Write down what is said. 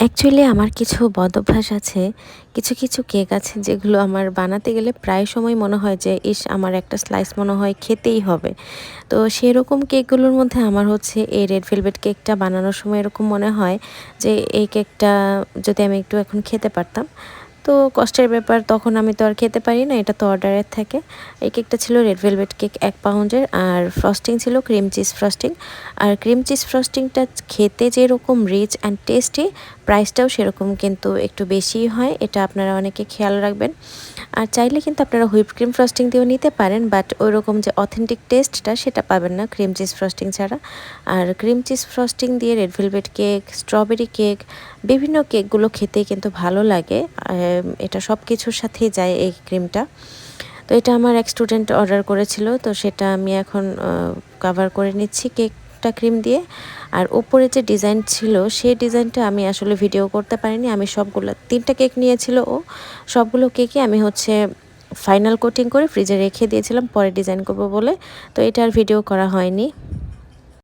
Actually আমার কিছু বদভ্যাস আছে, কিছু কিছু কেক আছে যেগুলো আমার বানাতে গেলে প্রায় সময় মনে হয় যে, ইস, আমার একটা স্লাইস মনে হয় খেতেই হবে। তো সেরকম কেকগুলোর মধ্যে আমার হচ্ছে এই রেড ভেলভেট কেকটা বানানোর সময় এরকম মনে হয় যে, এই কেকটা যদি আমি একটু এখন খেতে পারতাম তো কষ্টের ব্যাপার, তখন আমি তো আর খেতে পারি না, এটা তো অর্ডারের থাকে। এই কেকটা ছিল রেড ভেলভেট কেক এক পাউন্ডের আর ফ্রস্টিং ছিল ক্রিম চিজ ফ্রস্টিং আর ক্রিম চিজ ফ্রস্টিংটা খেতে যেরকম রিচ অ্যান্ড টেস্টি প্রাইসটাও সেরকম কিন্তু একটু বেশিই হয়, এটা আপনারা অনেকে খেয়াল রাখবেন। আর চাইলে কিন্তু আপনারা হুইপ ক্রিম ফ্রস্টিং দিয়েও নিতে পারেন বাট ওই রকম যে অথেন্টিক টেস্টটা সেটা পাবেন না ক্রিম চিজ ফ্রস্টিং ছাড়া। আর ক্রিম চিজ ফ্রস্টিং দিয়ে red velvet cake strawberry cake বিভিন্ন কেকগুলো খেতে কিন্তু ভালো লাগে। এটা সব কিছুর সাথেই যায় এই ক্রিমটা। তো এটা আমার এক স্টুডেন্ট অর্ডার করেছিল, তো সেটা আমি এখন কাভার করে নিচ্ছি কেকটা ক্রিম দিয়ে। আর ওপরে যে ডিজাইন ছিল, সেই ডিজাইনটা আমি আসলে ভিডিও করতে পারিনি। আমি সবগুলো, তিনটা কেক নিয়েছিল ও। সবগুলো কেকই আমি হচ্ছে ফাইনাল কোটিং করে ফ্রিজে রেখে দিয়েছিলাম, পরে ডিজাইন করব বলে। তো এটা আর ভিডিও করা হয়নি।